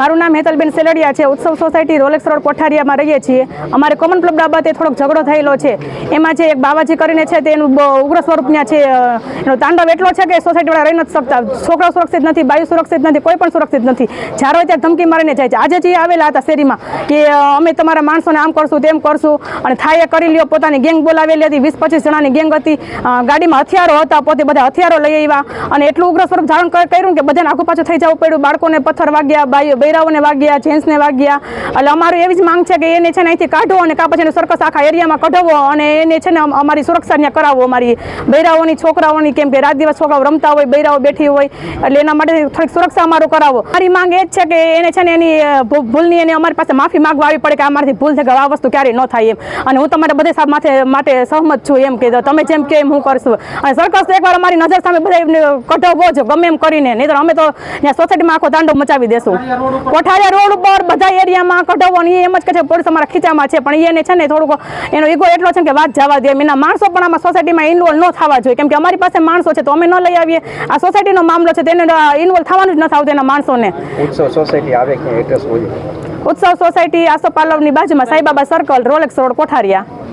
મારું નામ હેતલબેન સેલડિયા છે. ઉત્સવ સોસાયટી રોલેક્સ રોડ કોઠારિયામાં રહીએ છીએ. અમારે કોમન ક્લબ બાબતે થોડોક ઝઘડો થયેલો છે. એમાં જે એક બાવાજી કરીને છે તેનું ઉગ્ર સ્વરૂપ ત્યાં છે એનો તાંડવ એટલો છે કે સોસાયટીવાળા રહી નથી શકતા. છોકરાઓ સુરક્ષિત નથી બાયુ સુરક્ષિત નથી, કોઈ પણ સુરક્ષિત નથી. જ્યારે હોય ત્યારે ધમકી મારીને જાય છે. આજે જે આવેલા હતા શેરીમાં કે અમે તમારા માણસોને આમ કરશું, તેમ કરશું અને થાય કરી લ્યો, પોતાની ગેંગ બોલાવેલી હતી. વીસ પચીસ જણાની ગેંગ હતી. ગાડીમાં હથિયારો હતા, પોતે બધા હથિયારો લઈ આવ્યા અને એટલું ઉગ્ર સ્વરૂપ ધારણ કર્યું કે બધાને આગુ પાછું થઈ જવું પડ્યું. બાળકોને પથ્થર વાગ્યા બાઈ બૈરાઓને વાગ્યા, જેન્ટ્સને વાગ્યા. એટલે અમારું એવી જ માંગ છે કે એને છે ને અહીંથી કાઢો અને કાં પછી સર્કસ આખા એરિયામાં કઢાવો અને એને છે ને અમારી સુરક્ષા ત્યાં કરાવો અમારી. બૈરાઓની છોકરાઓની કેમ કે રાત દિવસ છોકરાઓ રમતા હોય, બૈરાઓ બેઠી હોય, એટલે એના માટે થોડીક સુરક્ષા અમારું કરાવો. મારી માંગ એ જ છે કે એને છે ને એની ભૂલની એને અમારી પાસે માફી માંગવા આવી પડે કે અમારાથી ભૂલ છે, કે આ વસ્તુ ક્યારેય ન થાય એમ. અને હું તમારા બધે સાહેબ માથે, માટે સહમત છું એમ કે તમે જેમ કે હું કરશું. અને સરકસ એકવાર અમારી નજર સામે બધા કઢાવવો જ, ગમે એમ કરીને. નહીં તો અમે તો ત્યાં સોસાયટીમાં આખો દાંડો મચાવી દેશું. કોઠારિયા રોડ ઉપર બધા એરિયામાં કઢાવો અને એમ જ કહે છે પોલીસ અમારા ખીચામાં છે. પણ એને છે ને થોડુંક એનો ઈગો એટલો છે કે વાત જવા દે. એના માણસો પણ આમાં સોસાયટીમાં ઇન્વોલ્વ ન થવા જોઈએ. કેમ કે અમારી પાસે માણસો છે તો અમે ન લઈ આવીએ. આ સોસાયટીનો મામલો છે તેને ઇન્વોલ્વ થવાનું જ ન થવું એના માણસોને. ઉત્સવ સોસાયટી આવે ક્યાં એડ્રેસ હોય. ઉત્સવ સોસાયટી આસોપાલવની બાજુમાં Saibaba circle Rolex road Kothariya.